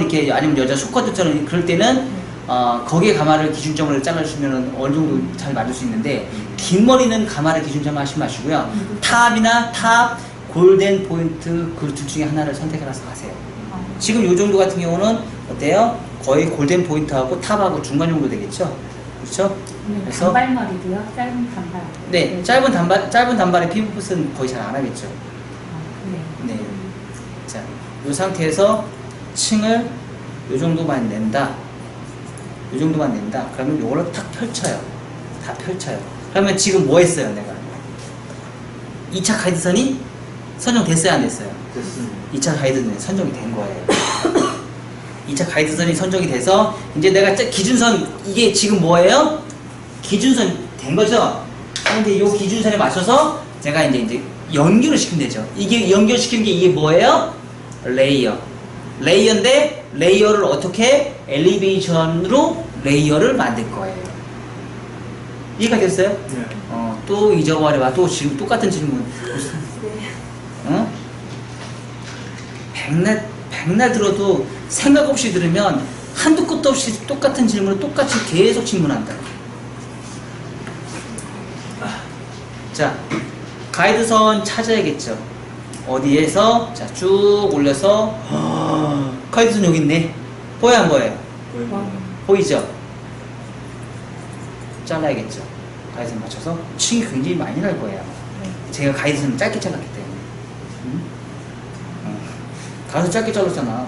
이렇게 아니면 여자 쇼커트처럼 그럴 때는 어, 거기에 가마를 기준점을 잘라주시면 어느 정도 잘 맞을 수 있는데 긴 머리는 가마를 기준점 하시지 마시고요. 탑이나 탑, 골덴 포인트 그 둘 중에 하나를 선택을 해서 가세요. 지금 요 정도 같은 경우는 어때요? 거의 골덴 포인트하고 탑하고 중간 정도 되겠죠? 그렇죠? 그래서 단발머리도요? 짧은 단발. 네, 짧은 단발 짧은 단발의 피부붓은 거의 잘 안 하겠죠. 아, 네. 네. 자, 이 상태에서 층을 이 정도만 낸다. 이 정도만 낸다. 그러면 요거를 탁 펼쳐요. 다 펼쳐요. 그러면 지금 뭐 했어요, 내가? 2차 가이드선이 선정됐어요, 안 됐어요? 됐습니다. 2차 가이드선이 선정이 된 거예요. 2차 가이드선이 선정이 돼서 이제 내가 짜- 기준선 이게 지금 뭐예요? 기준선 된 거죠? 그런데 이 기준선에 맞춰서 제가 이제 이제 연결을 시키면 되죠. 이게 연결시키는 게 이게 뭐예요? 레이어. 레이어인데 레이어를 어떻게 엘리베이션으로 레이어를 만들 거예요. 이해가 됐어요? 네. 어, 또 잊어버려봐. 또 지금 똑같은 질문. 어? 백날, 백날 들어도 생각 없이 들으면 한두 끝도 없이 똑같은 질문을 똑같이 계속 질문한다. 자, 가이드선 찾아야겠죠. 어디에서? 자, 쭉 올려서, 가이드선 여기 있네. 보여, 안 보여요? 보이죠? 잘라야겠죠. 가이드선 맞춰서 층이 굉장히 많이 날 거예요. 제가 가이드선을 짧게 잘랐기 때문에. 응? 어. 가서 짧게 잘랐잖아.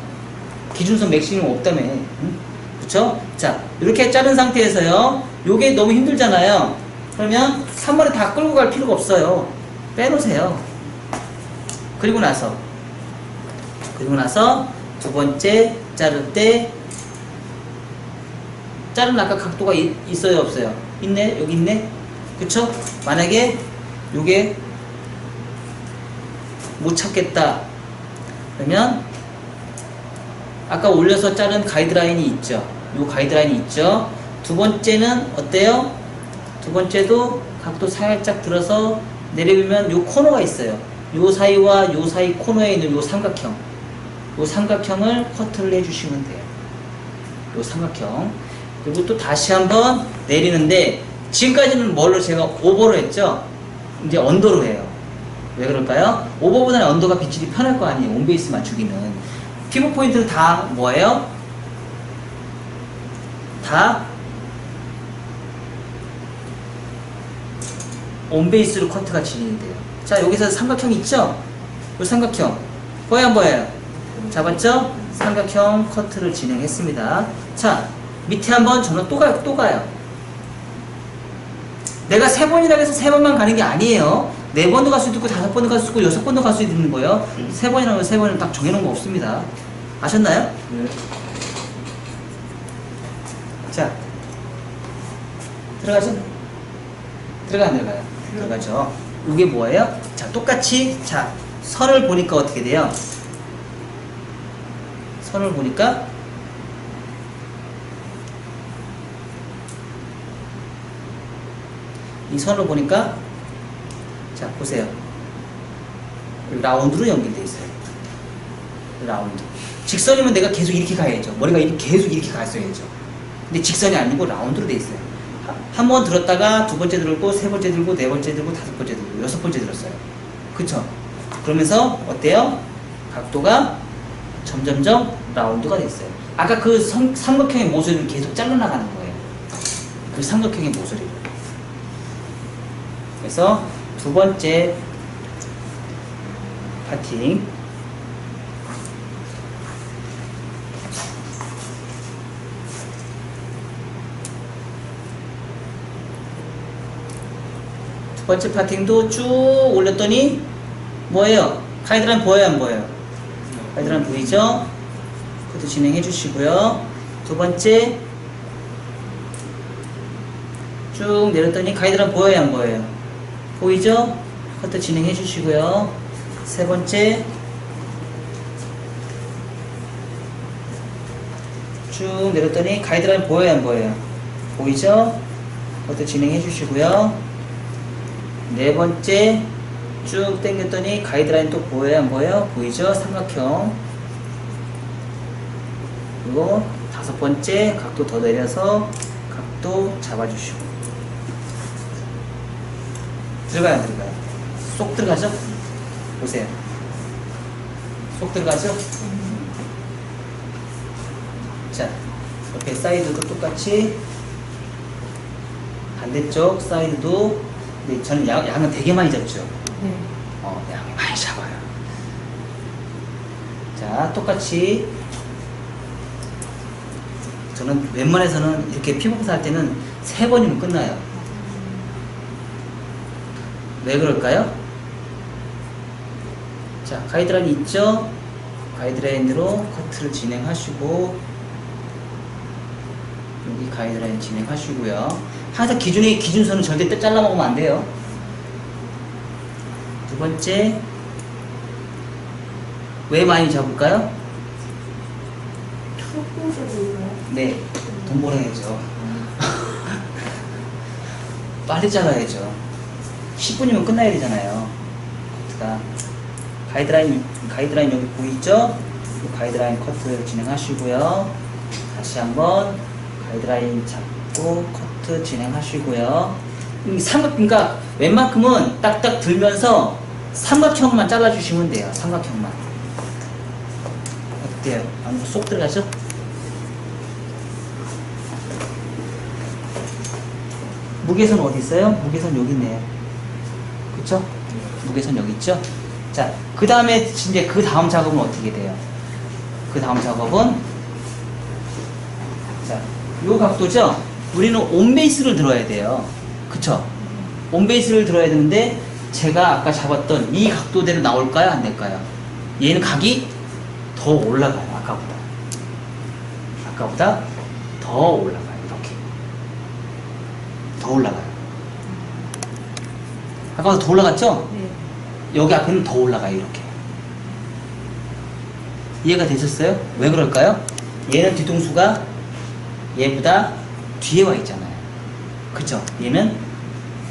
기준선 맥시멈 없다며. 응? 그쵸? 자, 이렇게 자른 상태에서요. 요게 너무 힘들잖아요. 그러면 한 번에 다 끌고 갈 필요가 없어요. 빼놓으세요. 그리고 나서, 그리고 나서 두 번째 자를 때 자른 아까 각도가 이- 있어요 없어요? 있네? 여기 있네? 그쵸? 만약에 요게 못 찾겠다. 그러면 아까 올려서 자른 가이드라인이 있죠? 요 가이드라인이 있죠? 두 번째는 어때요? 두 번째도 각도 살짝 들어서 내려보면 요 코너가 있어요. 요 사이와 요 사이 코너에 있는 요 삼각형 요 삼각형을 커트를 해주시면 돼요 요 삼각형 그리고 또 다시 한번 내리는데 지금까지는 뭘로 제가 오버로 했죠 이제 언더로 해요 왜 그럴까요? 오버보다는 언더가 비출이 편할 거 아니에요 온베이스 맞추기는 피부 포인트는 다 뭐예요? 다 온베이스로 커트가 진행이 돼요 자 여기서 삼각형 있죠? 이 삼각형 보여 안 보여요? 잡았죠? 삼각형 커트를 진행했습니다. 자, 밑에 한번 저는 또 가요, 또 가요. 내가 세 번이라 해서 세 번만 가는 게 아니에요. 네 번도 갈 수도 있고, 다섯 번도 갈 수 있고, 여섯 번도 갈 수 있는 거예요. 세 번이라면 세 번은 딱 정해놓은 거 없습니다. 아셨나요? 네. 자, 들어가죠? 들어가, 안 들어가요? 들어가죠. 이게 뭐예요? 자, 똑같이, 자, 선을 보니까 어떻게 돼요? 선을 보니까 이 선을 보니까 자 보세요. 라운드로 연결돼 있어요. 라운드. 직선이면 내가 계속 이렇게 가야죠. 머리가 계속 이렇게 갔어야죠. 근데 직선이 아니고 라운드로 돼 있어요. 한 번 들었다가 두 번째 들고 세 번째 들고 네 번째 들고 다섯 번째 들고 여섯 번째 들었어요. 그쵸? 그러면서 어때요? 각도가 점점점 라운드가 됐어요. 아까 그 성- 삼각형의 모서리를 계속 잘라나가는 거예요. 그 삼각형의 모서리를. 그래서 두 번째 파팅. 두 번째 파팅도 쭉 올렸더니 뭐예요? 가이드라인 보여요 안 보여요? 가이드라인 보이죠? 그것도 진행해 주시고요. 두 번째 쭉 내렸더니 가이드라인 보여요 안 보여요? 보이죠? 그것도 진행해 주시고요. 세 번째 쭉 내렸더니 가이드라인 보여요 안 보여요? 보이죠? 그것도 진행해 주시고요. 네 번째 쭉 당겼더니 가이드라인 또 보여요 안 보여요? 보이죠? 삼각형 그리고 다섯 번째 각도 더 내려서 각도 잡아주시고. 들어가요 안 들어가요? 쏙 들어가죠? 보세요. 쏙 들어가죠? 자 옆에 사이드도 똑같이 반대쪽 사이드도 근데 저는 양, 양은 되게 많이 잡죠. 네. 어, 양이 많이 잡아요. 자, 똑같이 저는 웬만해서는 이렇게 피부부터 할 때는 세 번이면 끝나요. 왜 그럴까요? 자, 가이드라인 있죠? 가이드라인으로 커트를 진행하시고 여기 가이드라인 진행하시고요. 항상 기준의 기준선은 절대 떼- 잘라 먹으면 안 돼요. 두 번째 왜 많이 잡을까요? 네, 돈 벌어야죠. 빨리 잘라야죠. 10분이면 끝나야 되잖아요. 커트가 가이드라인 가이드라인 여기 보이죠? 이 가이드라인 커트 진행하시고요. 다시 한번 가이드라인 잡고 커트 진행하시고요. 음, 삼각 그러니까 웬만큼은 딱딱 들면서 삼각형만 잘라주시면 돼요. 삼각형만. 어때요? 안으로 쏙 들어가죠? 무게선 어디 있어요? 무게선 여기 있네요. 그쵸? 무게선 여기 있죠? 자, 그 다음에 이제 그 다음 작업은 어떻게 돼요? 그 다음 작업은 자, 요 각도죠? 우리는 온베이스를 들어야 돼요. 그쵸? 온베이스를 들어야 되는데 제가 아까 잡았던 이 각도대로 나올까요? 안 될까요? 얘는 각이 더 올라가요. 아까보다. 아까보다 더 올라가요. 더 올라가요. 아까보다 더 올라갔죠? 네. 여기 앞에는 더 올라가요. 이렇게. 이해가 되셨어요? 왜 그럴까요? 얘는 뒤통수가 얘보다 뒤에 와 있잖아요. 그쵸? 얘는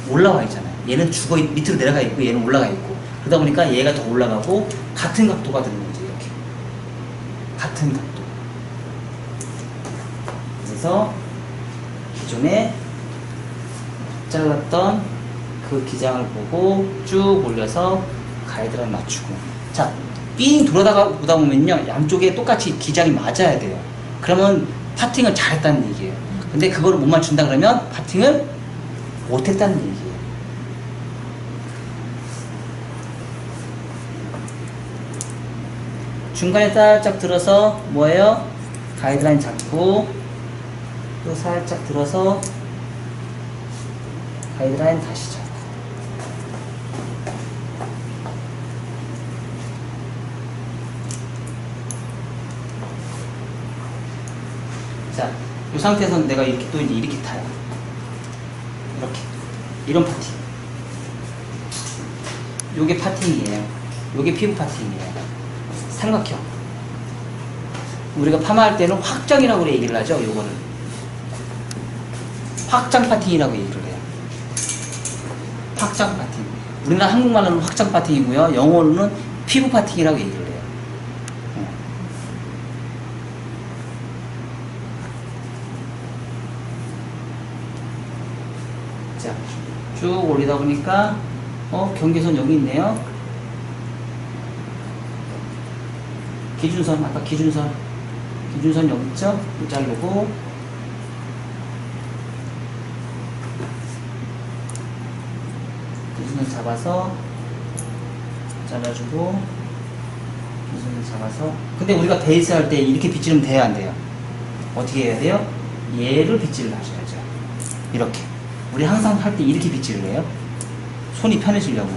올라와 있잖아요. 얘는 죽어 있- 밑으로 내려가 있고 얘는 올라가 있고 그러다 보니까 얘가 더 올라가고 같은 각도가 되는 거죠. 이렇게 같은 각도. 그래서 기존에 잘랐던 그 기장을 보고 쭉 올려서 가이드를 맞추고. 자, 삥 돌아다가 보다 보면요 양쪽에 똑같이 기장이 맞아야 돼요. 그러면 파팅을 잘했다는 얘기예요. 근데 그거를 못 맞춘다 그러면 파팅을 못했다는 얘기예요. 중간에 살짝 들어서 뭐예요? 가이드라인 잡고 또 살짝 들어서 가이드라인 다시 잡고 자, 이 상태에서는 내가 이렇게 또 이제 이렇게 타요. 이렇게. 이런 파팅. 요게 파팅이에요. 요게 피부 파팅이에요. 삼각형. 우리가 파마할 때는 확장이라고 얘기를 하죠, 요거는. 확장 파팅이라고 얘기를. 확장 파팅. 우리나라 한국말로는 확장 파팅이고요. 영어로는 피부 파팅이라고 얘기를 해요. 어. 자, 쭉 올리다 보니까 어 경계선 여기 있네요. 기준선 아까 기준선 기준선 여기 있죠? 또 자르고 기준선 잡아서 잘라주고 기준선 잡아서 근데 우리가 베이스 할 때 이렇게 빗지르면 돼요 안 돼요? 어떻게 해야 돼요? 얘를 빗질을 하셔야죠 이렇게 우리 항상 할 때 이렇게 빗질을 해요 손이 편해지려고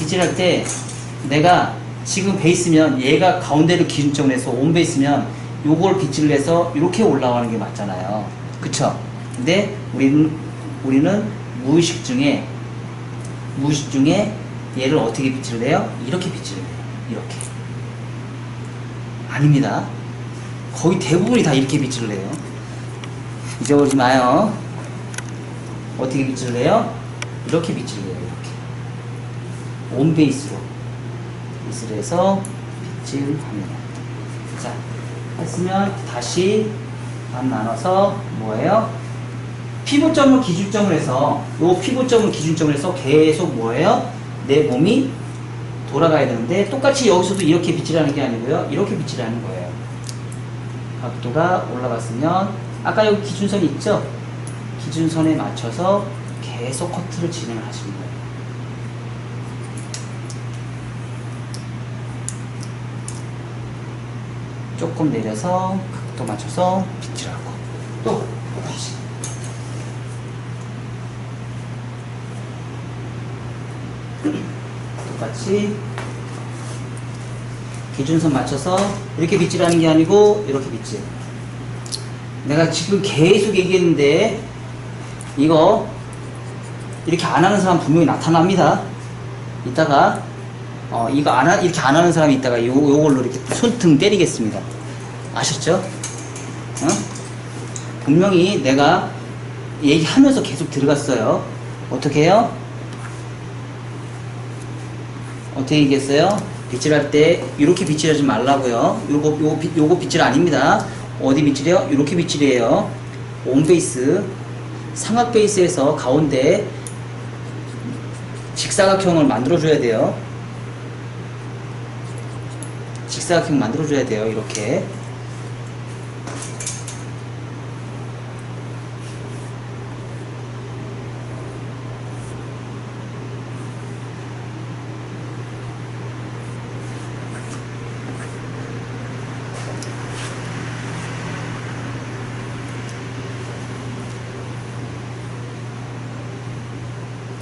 빗질할 때 내가 지금 베이스면 얘가 가운데를 기준점으로 해서 온 베이스면 요걸 빗질을 해서 이렇게 올라가는 게 맞잖아요 그쵸? 근데 우리는 우리는 무의식 중에 무의식 중에 얘를 어떻게 빗질을 해요? 이렇게 빗질을 해요. 이렇게. 아닙니다. 거의 대부분이 다 이렇게 빗질을 해요. 잊어버리지 마요. 어떻게 빗질을 해요? 이렇게 빗질을 해요. 이렇게. 온 베이스로. 빗을 해서 빗질합니다. 자 했으면 다시 반 나눠서 뭐예요? 피부점을 기준점을 해서 요 피부점을 기준점을 해서 계속 뭐예요? 내 몸이 돌아가야 되는데 똑같이 여기서도 이렇게 빗질하는 게 아니고요. 이렇게 빗질하는 거예요. 각도가 올라갔으면 아까 여기 기준선이 있죠? 기준선에 맞춰서 계속 커트를 진행하시는 거예요. 조금 내려서 각도 맞춰서 빗질하고 또 다시 똑 같이 기준선 맞춰서 이렇게 빗질하는 게 아니고 이렇게 빗질 내가 지금 계속 얘기했는데 이거 이렇게 안 하는 사람 분명히 나타납니다 이따가 어 이거 안 하, 이렇게 안 하는 사람이 있다가 요, 요걸로 이렇게 손등 때리겠습니다 아셨죠? 어? 분명히 내가 얘기하면서 계속 들어갔어요 어떻게 해요? 어떻게 얘기했어요? 빗질할 때 이렇게 빗질하지 말라고요. 요거 요거 빗- 요거 빗질 아닙니다. 어디 빗질이요? 이렇게 빗질이에요. 온 베이스 삼각 베이스에서 가운데 직사각형을 만들어 줘야 돼요. 직사각형 만들어 줘야 돼요. 이렇게.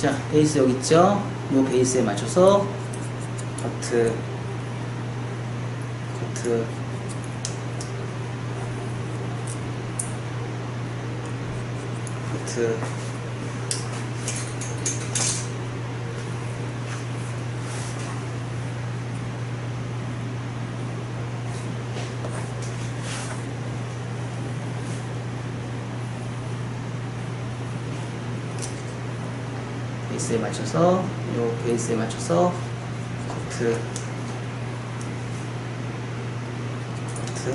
자, 베이스 여기 있죠? 요 베이스에 맞춰서 커트, 커트, 커트. 베이스에 맞춰서 요 베이스에 맞춰서 커트. 커트.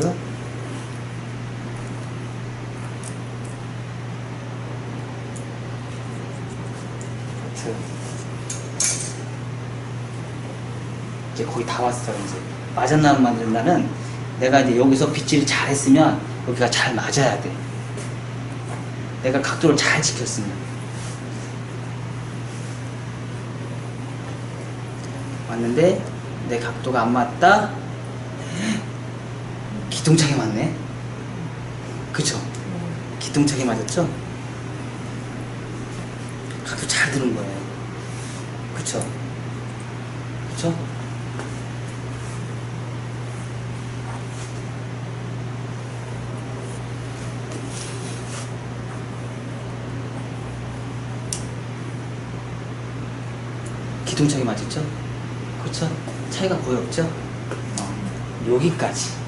커트. 이제 거의 다 왔어요 이제. 맞았나 안 맞았나는 내가 이제 여기서 빗질을 잘 했으면 여기가 잘 맞아야 돼. 내가 각도를 잘 지켰으면 왔는데 내 각도가 안 맞다? 기똥차게 맞네? 그쵸? 기똥차게 맞았죠? 각도 잘 드는 거예요. 그쵸? 그쵸? 기똥차게 맞았죠 그쵸? 차이가 거의 없죠? 어, 여기까지.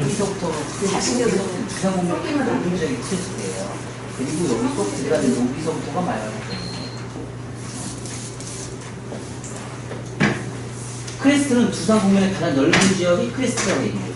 여기서부터 사실은 주상공명이 굉장히 크지예요. 그리고 여기 꼭 들어가는 여기서부터가 말하는 크레스트는 두상 공면의 가장 넓은 지역이 크레스트라고 얘기해요.